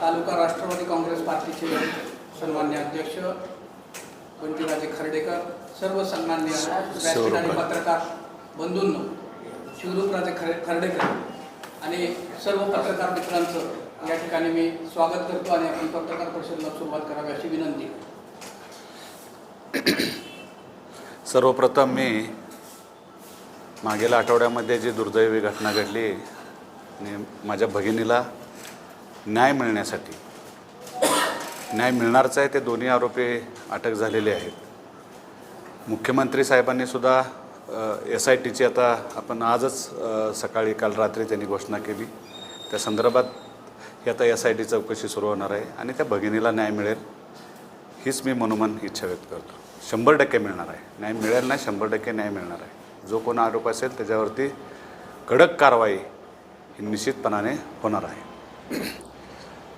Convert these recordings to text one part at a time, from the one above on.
तालुका राष्ट्रवादी काँग्रेस पार्टीचे सन्मान्य अध्यक्ष बंटीराजे खर्डेकर सर्व सन्मान्य व्यासपीठ आणि पत्रकार बंधूंनो शिवरूपराजे खरे खर्डेकर आणि सर्व पत्रकार मित्रांचं या ठिकाणी मी स्वागत करतो आणि आपण पत्रकार परिषदेला सुरुवात करावी अशी विनंती. सर्वप्रथम मी मागील आठवड्यामध्ये जी दुर्दैवी घटना घडली आणि माझ्या भगिनीला न्याय मिळण्यासाठी. न्याय मिळणारच आहे ते दोन्ही आरोपी अटक झालेले आहेत. मुख्यमंत्री साहेबांनी सुद्धा एस आय टीची आता आपण आजच सकाळी काल रात्री त्यांनी घोषणा केली. त्या संदर्भात ही आता एस आय टी चौकशी सुरू होणार आहे आणि त्या भगिनीला न्याय मिळेल हीच मी मनोमन इच्छा व्यक्त करतो. शंभर टक्के मिळणार आहे. न्याय मिळेल ना शंभर टक्के न्याय मिळणार आहे. जो कोण आरोप असेल त्याच्यावरती कडक कारवाई ही निश्चितपणाने होणार आहे.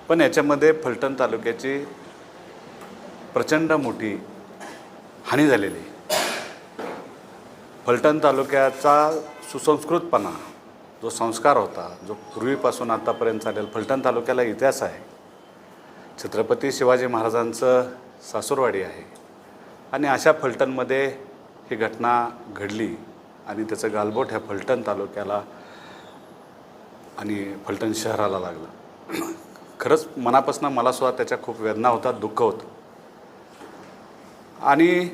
पण याच्यामध्ये फलटण तालुक्याची प्रचंड मोठी हानी झालेली. फलटण तालुक्याचा सुसंस्कृतपणा जो संस्कार होता जो पूर्वीपासून आत्तापर्यंत चालेल फलटण तालुक्याला इतिहास आहे. छत्रपती शिवाजी महाराजांचं सासूरवाडी आहे. आणि अशा फलटणमध्ये ही घटना घडली आणि त्याचं गालबोट ह्या फलटण तालुक्याला आणि फलटण शहराला लागलं. खरंच मनापासून मला सुद्धा त्याच्या खूप वेदना होतात दुःख होतं. आणि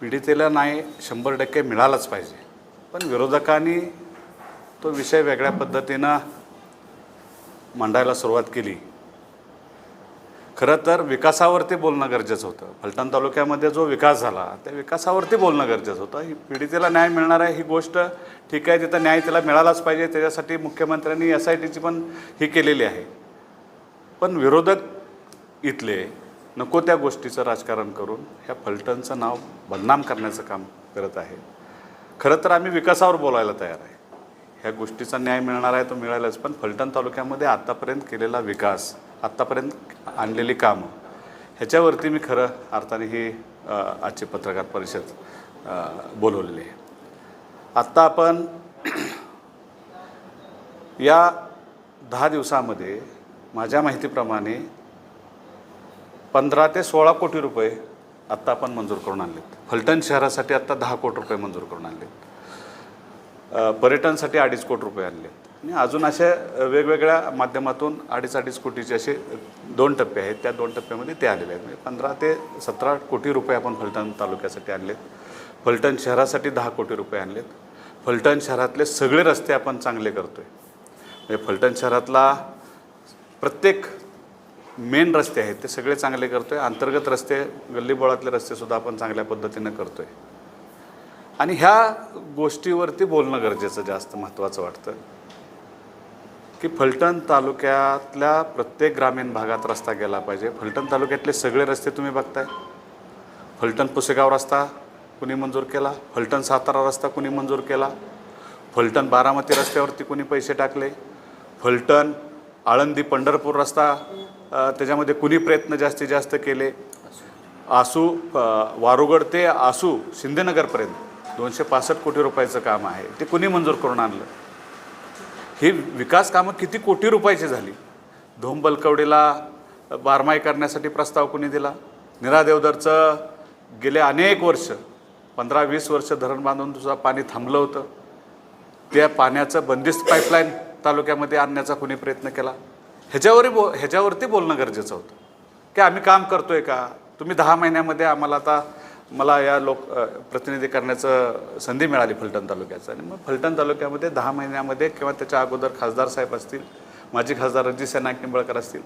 पीडितेला नाही शंभर टक्के मिळालाच पाहिजे. पण विरोधकांनी तो विषय वेगळ्या पद्धतीनं मांडायला सुरुवात केली. खरं तर विकासावरती बोलणं गरजेचं होतं. फलटण तालुक्यामध्ये जो विकास झाला त्या विकासावरती बोलणं गरजेचं होतं. ही पीडितेला न्याय मिळणार आहे ही गोष्ट ठीक आहे तिथं न्याय तिला मिळालाच पाहिजे. त्याच्यासाठी मुख्यमंत्र्यांनी एस आय टीची पण ही केलेली आहे. पण विरोधक इथले नको त्या गोष्टीचं राजकारण करून ह्या फलटणचं नाव बदनाम करण्याचं काम करत आहे. खरं तर आम्ही विकासावर बोलायला तयार आहे. ह्या गोष्टीचा न्याय मिळणार आहे तो मिळालाच पण फलटण तालुक्यामध्ये आत्तापर्यंत केलेला विकास आत्तापर्यंत आणलेली कामं. ह्याच्यावरती मी खरं अर्थाने ही आजचे आजची पत्रकार परिषद बोलवलेली आहे. आत्ता आपण या दहा दिवसामध्ये माझ्या माहितीप्रमाणे पंधरा ते सोळा कोटी रुपये आत्ता आपण मंजूर करून आणलेत. फलटण शहरासाठी आत्ता दहा कोटी रुपये मंजूर करून आणलेत. पर्यटनसाठी अडीच कोटी रुपये आणलेत. आणि अजून अशा वेगवेगळ्या माध्यमातून अडीच अडीच कोटीचे असे दोन टप्पे आहेत. त्या दोन टप्प्यामध्ये ते आलेले आहेत. म्हणजे पंधरा ते सतरा कोटी रुपये आपण फलटण तालुक्यासाठी आणलेत. फलटण शहरासाठी दहा कोटी रुपये आणलेत. फलटण शहरातले सगळे रस्ते आपण चांगले करतो आहे म्हणजे फलटण शहरातला प्रत्येक मेन रस्ते आहेत ते सगळे चांगले करतो आहे अंतर्गत रस्ते गल्लीबोळातले रस्तेसुद्धा आपण चांगल्या पद्धतीनं करतो आहे आणि ह्या गोष्टीवरती बोलणं गरजेचं जास्त महत्त्वाचं वाटतं. की फलटण तालुक्यातल्या प्रत्येक ग्रामीण भागात रस्ता गेला पाहिजे. फलटण तालुक्यातले सगळे रस्ते तुम्ही बघताय. फलटण पुसेगाव रस्ता कुणी मंजूर केला? फलटण सातारा रस्ता कुणी मंजूर केला? फलटण बारामती रस्त्यावरती कुणी पैसे टाकले? फलटण आळंदी पंढरपूर रस्ता त्याच्यामध्ये कुणी प्रयत्न जास्तीत जास्त केले? आसू वारुगड ते आसू शिंदेनगरपर्यंत दोनशे पासष्ट कोटी रुपयाचं काम आहे. ते कुणी मंजूर करून आणलं? ही विकास कामं किती कोटी रुपयाची झाली? धोम बलकवडीला बारमाई करण्यासाठी प्रस्ताव कुणी दिला? निरा देवदरचं गेले अनेक वर्ष पंधरा वीस वर्ष धरण बांधून तुझं पाणी थांबलं होतं. त्या पाण्याचं बंदिस्त पाईपलाईन तालुक्यामध्ये आणण्याचा कुणी प्रयत्न केला? ह्याच्यावरही बो ह्याच्यावरती बोलणं गरजेचं होतं. की आम्ही काम करतो आहे का? तुम्ही दहा महिन्यामध्ये आम्हाला आता मला या लोक प्रतिनिधी करण्याचं संधी मिळाली फलटण तालुक्याचं. आणि मग फलटण तालुक्यामध्ये दहा महिन्यामध्ये किंवा त्याच्या अगोदर खासदार साहेब असतील माजी खासदार रणजित सेना किंबळकर असतील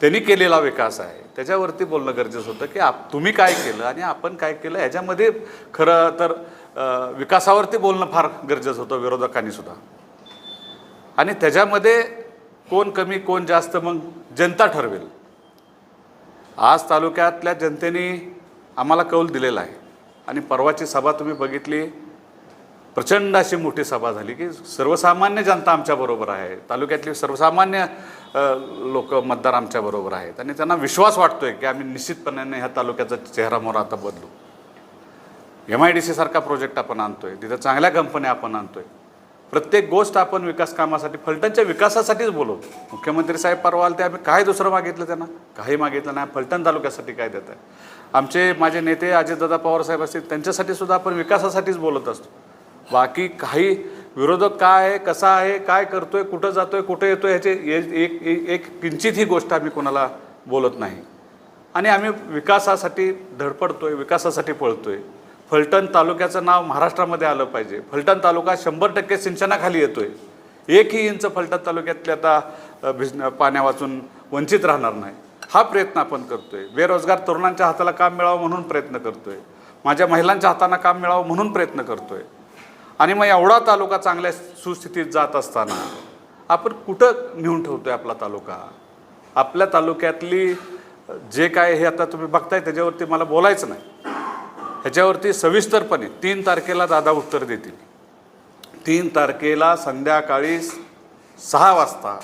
त्यांनी केलेला विकास आहे. त्याच्यावरती बोलणं गरजेचं होतं की आप तुम्ही काय केलं आणि आपण काय केलं ह्याच्यामध्ये खरं तर विकासावरती बोलणं फार गरजेचं होतं विरोधकांनी सुद्धा. आणि त्याच्यामध्ये कोण कमी कोण जास्त मग जनता ठरवेल. आज तालुक्यातल्या जनतेने आम्हाला कौल दिलेला आहे. आणि परवाची सभा तुम्ही बघितली प्रचंड अशी मोठी सभा झाली की सर्वसामान्य जनता आमच्याबरोबर आहे. तालुक्यातली सर्वसामान्य लोक मतदार आमच्याबरोबर आहेत. आणि त्यांना विश्वास वाटतोय की आम्ही निश्चितपणाने ह्या तालुक्याचा चेहरा मोर आता बदलू. एम आय डी सी सारखा प्रोजेक्ट आपण आणतोय. तिथं चांगल्या कंपन्या आपण आणतोय. प्रत्येक गोष्ट आपण विकास कामासाठी फलटणच्या विकासासाठीच बोलवतो. मुख्यमंत्री साहेब परवा ते आम्ही काय दुसरं मागितलं त्यांना? काही मागितलं नाही. फलटण तालुक्यासाठी काय देत आहे आमचे माझे नेते अजितदादा पवार साहेब असतील त्यांच्यासाठी सुद्धा आपण विकासासाठीच बोलत असतो. बाकी काही विरोधक काय आहे कसा आहे काय करतोय कुठं जातोय कुठं येतोय ह्याचे एक एक एक किंचित ही गोष्ट आम्ही कोणाला बोलत नाही. आणि आम्ही विकासासाठी धडपडतोय विकासासाठी पळतोय. फलटण तालुक्याचं नाव महाराष्ट्रामध्ये आलं पाहिजे. फलटण तालुका शंभर टक्के सिंचनाखाली येतोय. एकही इंच फलटण तालुक्यातले आता भिज पाण्या वाचून वंचित राहणार नाही. हा प्रयत्न आपण करतो आहे बेरोजगार तरुणांच्या हाताला काम मिळावं म्हणून प्रयत्न करतो आहे माझ्या महिलांच्या हाताला काम मिळावं म्हणून प्रयत्न करतो आहे आणि मग एवढा तालुका चांगल्या सुस्थितीत जात असताना आपण कुठं नेऊन आहे आपला तालुका? आपल्या तालुक्यातली जे काय हे आता तुम्ही बघताय त्याच्यावरती मला बोलायचं नाही. ह्याच्यावरती सविस्तरपणे तीन तारखेला दादा उत्तर देतील. तीन तारखेला संध्याकाळी सहा वाजता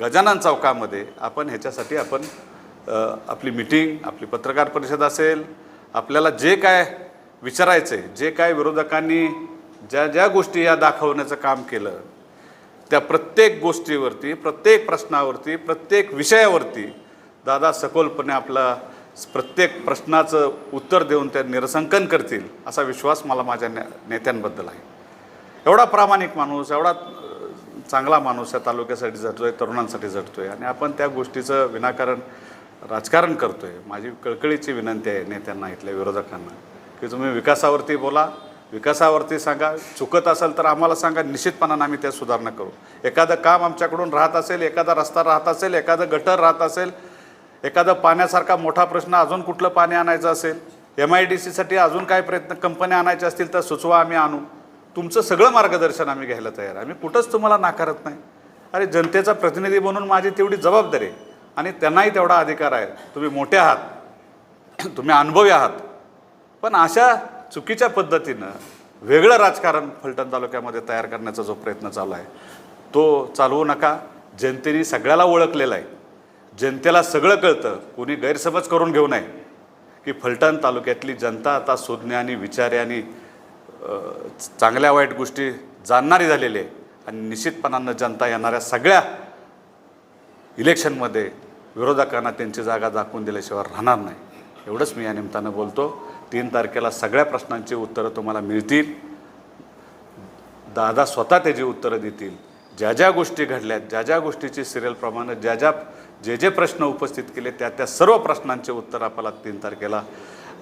गजानन चौकामध्ये आपण ह्याच्यासाठी आपण आपली मिटिंग आपली पत्रकार परिषद असेल आपल्याला जे काय विचारायचं आहे जे काय विरोधकांनी ज्या ज्या गोष्टी या दाखवण्याचं काम केलं त्या प्रत्येक गोष्टीवरती प्रत्येक प्रश्नावरती प्रत्येक विषयावरती दादा सखोलपणे आपला प्रत्येक प्रश्नाचं उत्तर देऊन त्या निरसंकन करतील असा विश्वास मला माझ्या ने नेत्यांबद्दल आहे. एवढा प्रामाणिक माणूस एवढा चांगला माणूस या तालुक्यासाठी झटतोय तरुणांसाठी झटतोय आणि आपण त्या गोष्टीचं विनाकारण राजकारण करतोय. माझी कळकळीची विनंती आहे नेत्यांना इथल्या विरोधकांना की तुम्ही विकासावरती बोला विकासावरती सांगा. चुकत असेल तर आम्हाला सांगा. निश्चितपणानं आम्ही त्या सुधारणा करू. एखादं काम आमच्याकडून राहत असेल एखादा रस्ता राहत असेल एखादं गटर राहत असेल एखादं पाण्यासारखा मोठा प्रश्न अजून कुठलं पाणी आणायचं असेल एम आय डी सीसाठी अजून काय प्रयत्न कंपन्या आणायच्या असतील तर सुचवा आम्ही आणू. तुमचं सगळं मार्गदर्शन आम्ही घ्यायला तयार आहे. आम्ही कुठंच तुम्हाला नाकारत नाही. अरे जनतेचा प्रतिनिधी म्हणून माझी तेवढी जबाबदारी आहे. आणि त्यांनाही तेवढा अधिकार आहे. तुम्ही मोठे आहात. तुम्ही अनुभवी आहात. पण अशा चुकीच्या पद्धतीनं वेगळं राजकारण फलटण तालुक्यामध्ये तयार करण्याचा जो प्रयत्न चालू आहे तो चालवू नका. जनतेने सगळ्याला ओळखलेला आहे. जनतेला सगळं कळतं. कोणी गैरसमज करून घेऊ नये. की फलटण तालुक्यातली जनता आता सुज्ञ आणि आणि चांगल्या वाईट गोष्टी जाणणारी झालेली आहे. आणि निश्चितपणानं जनता येणाऱ्या सगळ्या इलेक्शनमध्ये विरोधकांना त्यांची जागा दाखवून दिल्याशिवाय राहणार नाही. एवढंच मी या निमित्तानं बोलतो. तीन तारखेला सगळ्या प्रश्नांची उत्तरं तुम्हाला मिळतील. दादा स्वतः त्याची उत्तरं देतील. ज्या ज्या गोष्टी घडल्यात ज्या ज्या गोष्टीची सिरियलप्रमाणे ज्या ज्या जे जे प्रश्न उपस्थित केले त्या त्या सर्व प्रश्नांचे उत्तर आपल्याला तीन तारखेला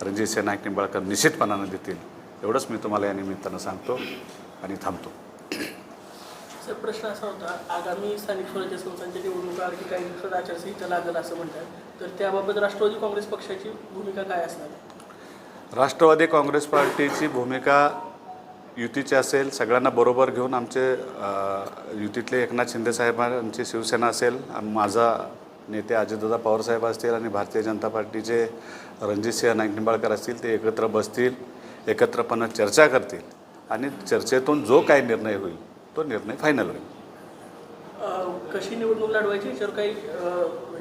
रणजित सेनायक निंबाळकर निश्चितपणानं देतील. एवढंच मी तुम्हाला या निमित्तानं सांगतो आणि थांबतो. सर प्रश्न असा होता आगामी स्थानिक स्वराज्य संस्थांच्या निवडणुका आणखी काही दिवसात आचारसंहिता लागेल असं म्हणतात. तर त्याबाबत राष्ट्रवादी काँग्रेस पक्षाची भूमिका काय असणार? राष्ट्रवादी काँग्रेस पार्टीची भूमिका युतीची असेल सगळ्यांना बरोबर घेऊन आमचे युतीतले एकनाथ शिंदे साहेबांची शिवसेना असेल आणि माझा नेते अजितदादा पवारसाहेब असतील आणि भारतीय जनता पार्टीचे रणजितसिंह नाईक निंबाळकर असतील ते एकत्र बसतील एकत्रपणे चर्चा करतील. आणि चर्चेतून जो काही निर्णय होईल तो निर्णय फायनल होईल. कशी निवडणूक लढवायची? याच्यावर काही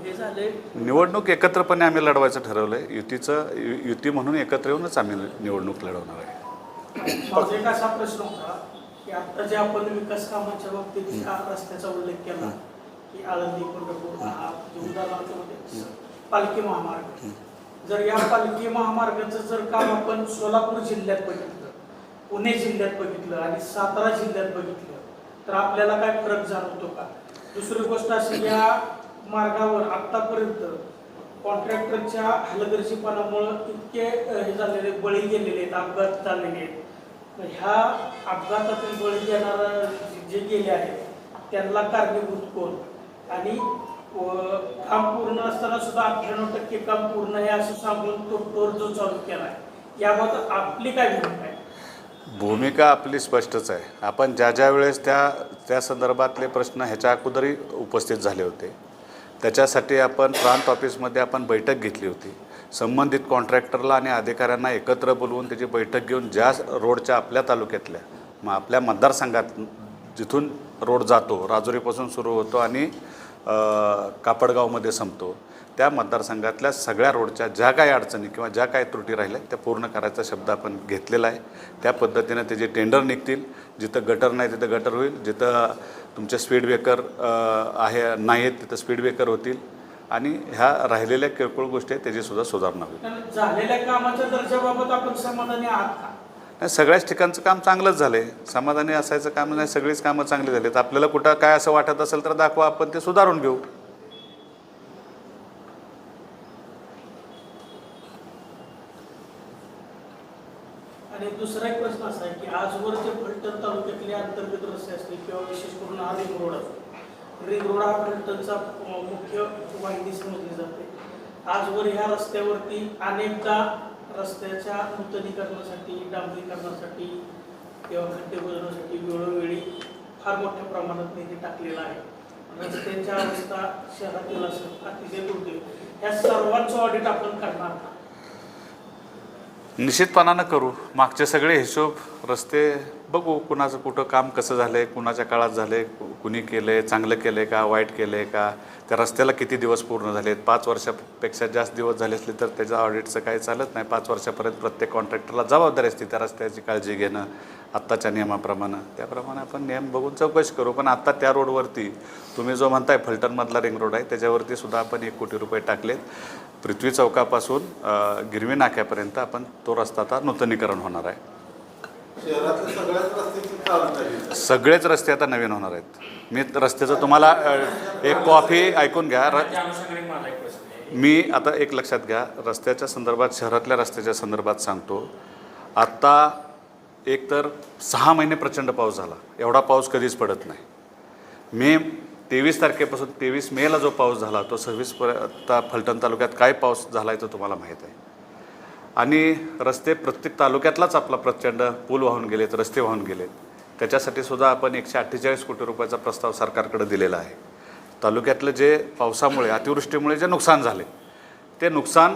हे झाले निवडणूक एकत्रपणे आम्ही लढवायचं ठरवलं आहे युतीचं यु- युती म्हणून एकत्र येऊनच आम्ही निवडणूक लढवणार आहे. माझा एक असा प्रश्न होता की आता जे आपण विकास कामाच्या बाबतीत ज्या रस्त्याचा उल्लेख केला? की आळंदी पंढरपूर हा जे उदाहरणार्थ म्हणजे पालखी महामार्ग. जर या पालखी महामार्गाचं जर काम आपण सोलापूर जिल्ह्यात बघितलं पुणे जिल्ह्यात बघितलं आणि सातारा जिल्ह्यात बघितलं तर आपल्याला काय फरक जाणवतो का? दुसरी गोष्ट अशी या मार्गावर आतापर्यंत कॉन्ट्रॅक्टरच्या हलगर्जीपणामुळं इतके हे झालेले बळी गेलेले आहेत अपघात झालेले आहेत. ह्या अपघातातील बळी घेणारा जे गेले आहेत त्यांना कारणीभूत कोण? आणि काम पूर्ण असताना सुद्धा अठ्ठ्याण्णव टक्के काम पूर्ण आहे असं सांगून तो टोर जो चालू केला आहे याबाबत आपली काय भूमिका? भूमिका आपली स्पष्टच आहे. आपण ज्या ज्या वेळेस त्या त्या संदर्भातले प्रश्न ह्याच्या अगोदरही उपस्थित झाले होते त्याच्यासाठी आपण प्रांत ऑफिसमध्ये आपण बैठक घेतली होती. संबंधित कॉन्ट्रॅक्टरला आणि अधिकाऱ्यांना एकत्र बोलवून त्याची बैठक घेऊन ज्या रोडच्या आपल्या तालुक्यातल्या मग आपल्या मतदारसंघात जिथून रोड जातो राजुरीपासून सुरू होतो आणि कापडगावमध्ये संपतो. त्या मतदारसंघातल्या सगळ्या रोडच्या ज्या काही अडचणी किंवा ज्या काही त्रुटी राहिल्या त्या पूर्ण करायचा शब्द आपण घेतलेला आहे. त्या पद्धतीनं त्याचे टेंडर निघतील जिथं गटर नाही तिथं गटर होईल जिथं तुमचे स्पीड ब्रेकर आहे नाही आहेत तिथं स्पीड ब्रेकर होतील आणि ह्या राहिलेल्या किरकोळ गोष्टी आहेत त्याचीसुद्धा सुधारणा होईल. झालेल्या कामाच्या दर्जाबाबत आपण समाधानी आहात का? सगळ्याच ठिकाणचं काम चांगलंच झालं आहे समाधानी असायचं काम नाही सगळीच कामं चांगली झालीत आपल्याला कुठं काय असं वाटत असेल तर दाखवा आपण ते सुधारून घेऊ. आणि दुसरा एक प्रश्न असा आहे की आजवर जे फलटण तालुक्यातले अंतर्गत रस्ते असतील किंवा विशेष करून हा रिंग रोड असतो रिंग रोड हा फलटणचा मुख्य वाहिनी समजली जाते. आजवर ह्या रस्त्यावरती अनेकदा रस्त्याच्या नूतनीकरणासाठी डांबरीकरणासाठी किंवा खड्डे बुजवण्यासाठी वेळोवेळी फार मोठ्या प्रमाणात निधी टाकलेला आहे. रस्त्याच्या अवस्था शहरातील असेल अतिशय दुर्दैव. या सर्वांचं ऑडिट आपण करणार का निश्चितपणानं करू. मागचे सगळे हिशोब रस्ते बघू कुणाचं कुठं काम कसं झालं आहे कुणाच्या काळात झालं आहे कुणी केलं आहे चांगलं केलं आहे का वाईट केलं आहे का त्या रस्त्याला किती दिवस पूर्ण झाले आहेत पाच वर्षापेक्षा जास्त दिवस झाले असले तर त्याचं ऑडिटचं काही चालत नाही. पाच वर्षापर्यंत प्रत्येक कॉन्ट्रॅक्टरला जबाबदारी असते त्या रस्त्याची काळजी घेणं आत्ताच्या नियमाप्रमाणे. त्याप्रमाणे आपण नियम बघून चौकशी करू. पण आत्ता त्या रोडवरती तुम्ही जो म्हणताय फलटणमधला रिंग रोड आहे त्याच्यावरती सुद्धा आपण एक कोटी रुपये टाकलेत. पृथ्वी चौकापासून गिरवी नाक्यापर्यंत आपण तो रस्ता आता नूतनीकरण होणार आहे. सगळेच रस्ते आता नवीन होणार आहेत. मी रस्त्याचं तुम्हाला एक कॉफी ऐकून घ्या. र मी आता एक लक्षात घ्या. रस्त्याच्या संदर्भात शहरातल्या रस्त्याच्या संदर्भात सांगतो. आत्ता एक तर सहा महिने प्रचंड पाऊस झाला. एवढा पाऊस कधीच पडत नाही. मे तेवीस तारखेपासून तेवीस मेला जो पाऊस झाला तो सव्वीस पर आता फलटण तालुक्यात काय पाऊस झाला आहे तो तुम्हाला माहीत आहे. आणि रस्ते प्रत्येक तालुक्यातलाच आपला प्रचंड पूल वाहून गेलेत रस्ते वाहून गेलेत. त्याच्यासाठी सुद्धा आपण एकशे अठ्ठेचाळीस कोटी रुपयाचा प्रस्ताव सरकारकडे दिलेला आहे. तालुक्यातलं जे पावसामुळे अतिवृष्टीमुळे जे नुकसान झाले ते नुकसान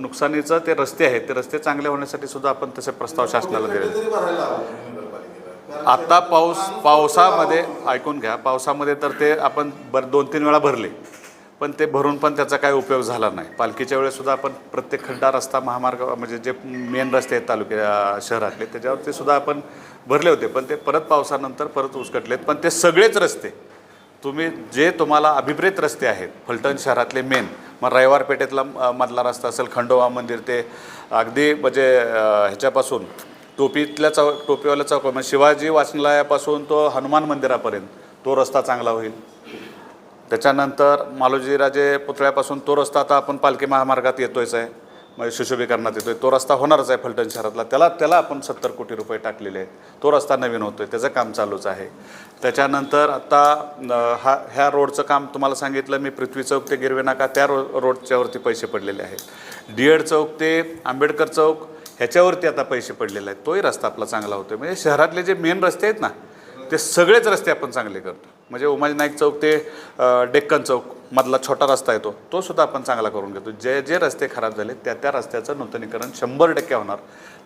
नुकसानीचं ते रस्ते आहेत. ते रस्ते चांगले होण्यासाठी सुद्धा आपण तसे प्रस्ताव शासनाला दिले आत्ता पाऊस पावसामध्ये ऐकून घ्या पावसामध्ये तर ते आपण बर दोन तीन वेळा भरले पण ते भरून पण त्याचा काही उपयोग झाला नाही. पालखीच्या वेळेसुद्धा आपण प्रत्येक खड्डा रस्ता महामार्ग म्हणजे जे मेन रस्ते आहेत तालुक्या शहरातले त्याच्यावर ते सुद्धा आपण भरले होते पण ते परत पावसानंतर परत उसकटलेत पण ते सगळेच रस्ते तुम्ही जे तुम्हाला अभिप्रेत रस्ते आहेत फलटण शहरातले मेन मग रविवार पेठेतला मधला रस्ता असेल खंडोबा मंदिर ते अगदी म्हणजे ह्याच्यापासून टोपीतल्या चौ टोपीवाल्या चौक म्हणजे शिवाजी वाचनालयापासून तो हनुमान मंदिरापर्यंत तो रस्ता चांगला होईल. त्याच्यानंतर मालोजीराजे पुतळ्यापासून तो रस्ता आता आपण पालखी महामार्गात येतोयच आहे. म्हणजे सुशोभीकरणात येतोय. तो रस्ता होणारच आहे फलटण शहरातला. त्याला त्याला आपण सत्तर कोटी रुपये टाकलेले आहेत. तो रस्ता नवीन होतोय. त्याचं काम चालूच आहे. त्याच्यानंतर आता हा ह्या रोडचं काम तुम्हाला सांगितलं. मी पृथ्वी चौक ते गिरवे नाका त्या रो रोडच्यावरती पैसे पडलेले आहेत. डी एड चौक ते आंबेडकर चौक ह्याच्यावरती आता पैसे पडलेले आहेत. तोही रस्ता आपला चांगला होतोय. म्हणजे शहरातले जे मेन रस्ते आहेत ना ते सगळेच रस्ते आपण चांगले करतो. म्हणजे उमाजी नाईक चौक ते डेक्कन चौक मधला छोटा रस्ता येतो तो सुद्धा आपण चांगला करून घेतो. जे जे रस्ते खराब झाले त्या त्या रस्त्याचं नूतनीकरण शंभर टक्के होणार.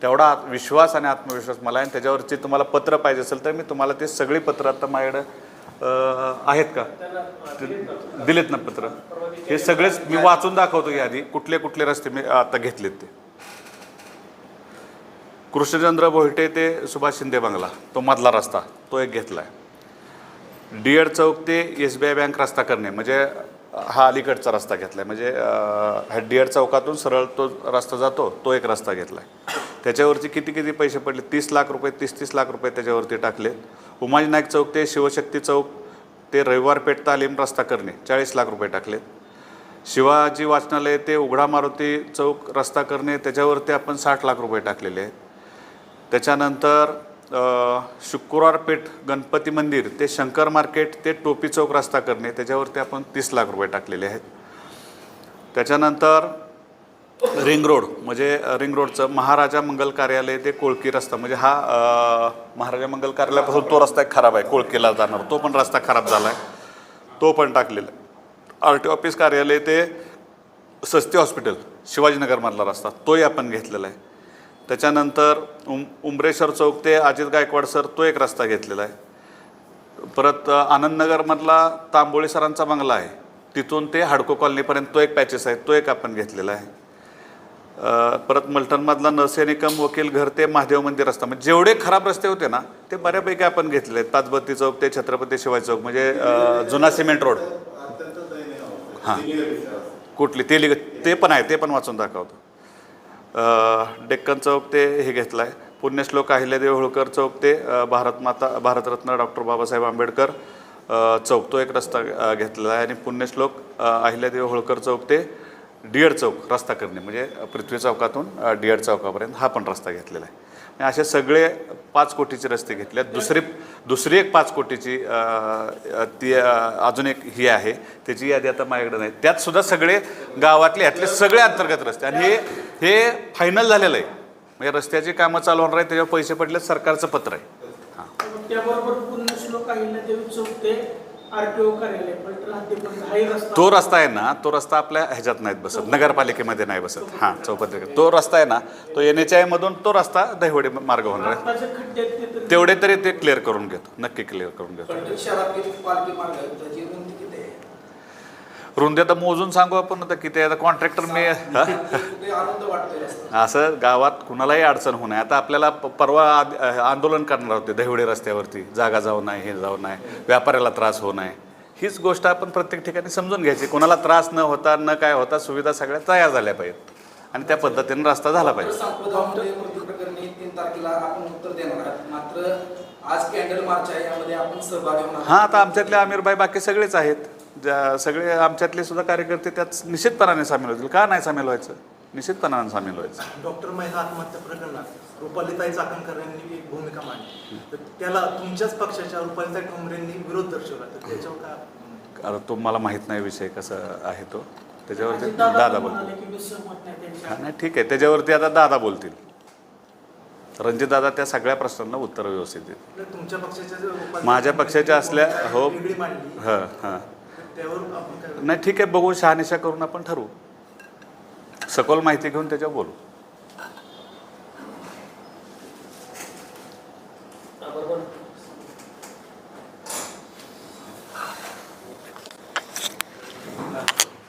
तेवढा विश्वास आणि आत्मविश्वास मला आहे. आणि त्याच्यावरची तुम्हाला पत्र पाहिजे असेल तर मी तुम्हाला ते सगळी पत्र आता माझ्याकडे आहेत का? ते- दिलेत ना पत्र? हे सगळेच मी वाचून दाखवतो की आधी कुठले कुठले रस्ते मी आता घेतलेत ते. कृष्णचंद्र भोईटे ते सुभाष शिंदे बंगला तो मधला रस्ता तो एक घेतला आहे डी एड चौक ते एस बी आय बँक रस्ता करणे म्हणजे हा अलीकडचा रस्ता घेतला आहे म्हणजे ह्या डी एड चौकातून सरळ तो रस्ता जातो तो एक रस्ता घेतला आहे त्याच्यावरती किती किती पैसे पडले? तीस लाख रुपये तीस तीस लाख रुपये त्याच्यावरती टाकले. उमाजी नाईक चौक ते शिवशक्ती चौक ते रविवार पेठ तालीम रस्ता करणे चाळीस लाख रुपये टाकले. शिवाजी वाचनालय ते उघडा मारुती चौक रस्ता करणे त्याच्यावरती आपण साठ लाख रुपये टाकलेले आहेत. त्याच्यानंतर अ, शुक्रवार पेठ गणपती मंदिर ते शंकर मार्केट ते टोपी चौक रस्ता करणे त्याच्यावरती आपण तीस लाख रुपये टाकलेले आहेत. त्याच्यानंतर रिंग रोड म्हणजे रिंग रोडचं महाराजा मंगल कार्यालय ते कोळकी रस्ता म्हणजे हा महाराजा मंगल कार्यालयापासून तो रस्ता एक खराब आहे कोळकीला जाणार तो पण रस्ता खराब झाला आहे तो पण टाकलेला आर टी ऑफिस कार्यालय ते सस्ते हॉस्पिटल शिवाजीनगरमधला रस्ता तोही आपण घेतलेला आहे. त्याच्यानंतर उम उंबरेश्वर चौक ते अजित गायकवाड सर तो एक रस्ता घेतलेला आहे. परत आनंदनगरमधला तांबोळी सरांचा बंगला आहे. तिथून ते हाडको कॉलनीपर्यंत तो एक पॅचेस आहे तो एक आपण घेतलेला आहे. परत मलटणमधला नरसे निकम वकील घर ते महादेव मंदिर रस्ता म्हणजे जेवढे खराब रस्ते होते ना ते बऱ्यापैकी आपण घेतले आहेत. ताजबत्ती चौक ते छत्रपती शिवाजी चौक म्हणजे जुना सिमेंट रोड. हां. कुठली? ते ते पण आहे ते पण वाचून दाखवतो. डेक्कन चौक ते हे घेतलं आहे पुण्यश्लोक अहिल्यादेवी होळकर चौक ते भारत भारतमाता भारतरत्न डॉक्टर बाबासाहेब आंबेडकर चौक तो एक रस्ता घेतलेला आहे आणि पुण्यश्लोक अहिल्यादेव अहिल्यादेवी होळकर चौक ते डिअड चौक रस्ता करणे म्हणजे पृथ्वी चौकातून अ, डिअड चौकापर्यंत हा पण रस्ता घेतलेला आहे. असे सगळे पाच कोटीचे रस्ते घेतले आहेत दुसरी दुसरी एक पाच कोटीची ती अजून एक ही आहे. त्याची यादी आता माझ्याकडे नाही. त्यात सुद्धा सगळे गावातले यातले सगळे अंतर्गत रस्ते. आणि हे हे फायनल झालेलं आहे. म्हणजे रस्त्याची कामं चालू होणार आहे त्याच्यावर पैसे पडले सरकारचं पत्र आहे. हां. त्याबरोबर पुण्यश्लोक अहिल्यादेवी चौक ते आरटीओ कार्यालय पलटण हद्दीपर्यंत हाही रस्ता. तो रस्ता आहे ना तो रस्ता आपल्या ह्याच्यात नाहीत बसत नगरपालिकेमध्ये नाही बसत. हां चौपदरी तो रस्ता आहे ना तो एन एच आयमधून तो रस्ता दहिवडी मार्ग होणार आहे. आताचे खड्डे आहेत ते तर तेवढे तरी ते क्लिअर करून घेतो नक्की क्लिअर करून घेतो. पालखी मार्ग त्याची रुंदी रुंदी आता मोजून सांगू आपण आता किती आहे. आता कॉन्ट्रॅक्टर मी हा? असं गावात कुणालाही अडचण होऊ नये. आता आपल्याला परवा आंदोलन करणार होते दहिवडे रस्त्यावरती. जागा जाऊ नये हे जाऊ नये. व्यापाऱ्याला त्रास होऊ नये. हीच गोष्ट आपण प्रत्येक ठिकाणी समजून घ्यायची. कोणाला त्रास न होता न काय होता सुविधा सगळ्या तयार झाल्या पाहिजेत. आणि त्या पद्धतीने रस्ता झाला पाहिजे. हां आता आमच्यातले आमिरबाई बाकी सगळेच आहेत. सगळे आमच्यातले सुद्धा कार्यकर्ते त्यात निश्चितपणाने सामील होतील. का नाही सामील व्हायचं? निश्चितपणाने सामील व्हायचं. डॉक्टर महिला आत्महत्या प्रकरणात रुपालीताई चाकणकर यांनी एक भूमिका मांडली. तर त्याला तुमच्याच पक्षाच्या रुपालीताई ठोंबरेंनी विरोध दर्शवला. तर त्याच्यावर आता तो मला माहीत नाही विषय कसा आहे तो. त्याच्यावरती दादा बोलतील. की नाही ठीक आहे. त्याच्यावरती आता दादा बोलतील. रणजितदादा त्या सगळ्या प्रश्नांना उत्तर व्यवस्थित देतील. माझ्या पक्षाच्या असल्या हो. हां हां. त्यावर नाही ठीक आहे बघू शहानिशा करून आपण ठरवू. सखोल माहिती घेऊन त्याच्यावर बोलू.